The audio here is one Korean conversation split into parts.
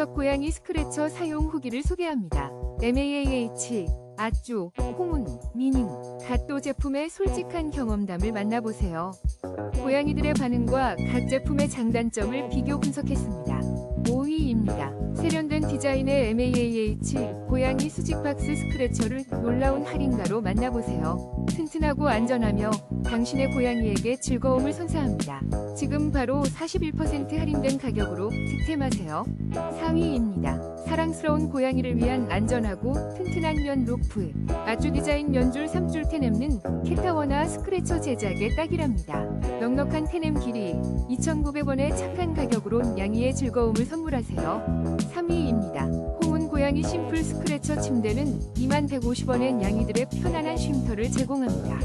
보석 고양이 스크래처 사용 후기를 소개합니다. MAAH, 아쭈, 홍운, 미닝, 갓도 제품의 솔직한 경험담을 만나보세요. 고양이들의 반응과 각 제품의 장단점을 비교 분석했습니다. 5위입니다. 세련된 디자인의 MAAH 고양이 수직 박스 스크래처를 놀라운 할인가로 만나보세요. 튼튼하고 안전하며 당신의 고양이에게 즐거움을 선사합니다. 지금 바로 41% 할인된 가격으로 득템하세요. 4위입니다. 사랑스러운 고양이를 위한 안전하고 튼튼한 면 로프. 아주 디자인 면줄 3줄 테넴는 캣타워나 스크래처 제작에 딱이랍니다. 넉넉한 테넴 길이 2,900원의 착한 가격 양이의 즐거움을 선물하세요. 3위입니다. 홍은 고양이 심플 스크래처 침대는 2150원엔 양이들의 편안한 쉼터를 제공합니다.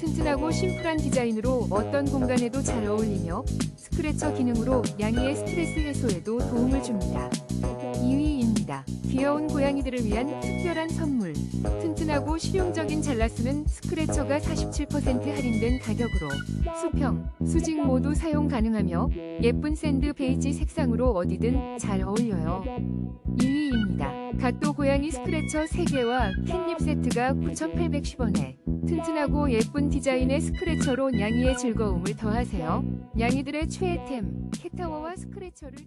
튼튼하고 심플한 디자인으로 어떤 공간에도 잘 어울리며 스크래처 기능으로 양이의 스트레스 해소에도 도움을 줍니다. 2위입니다. 귀여운 고양이들을 위한 특별한 선물. 튼튼하고 실용적인 잘라쓰는 스크래처가 47% 할인된 가격으로 수평, 수직 모두 사용 가능하며 예쁜 샌드 베이지 색상으로 어디든 잘 어울려요. 2위입니다. 갓도 고양이 스크래처 3개와 캣닙 세트가 9,810원에 튼튼하고 예쁜 디자인의 스크래처로 양이의 즐거움을 더하세요. 양이들의 최애템 캣타워와 스크래처를